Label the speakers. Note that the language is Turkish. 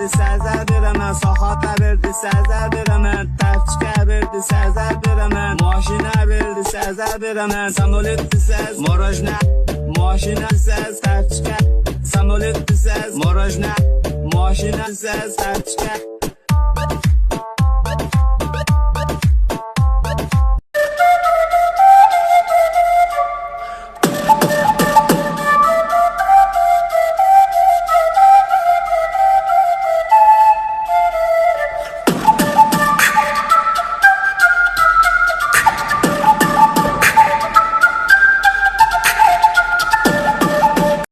Speaker 1: berdi səzər verəmən Saxata verdi səzər verəmən Təfçikə verdi səzər verəmən Maşinə verdi səzər verəmən Samolet səz Morajnə Maşinə səz Təfçikə Samolet səz Morajnə Maşinə səz Təfçikə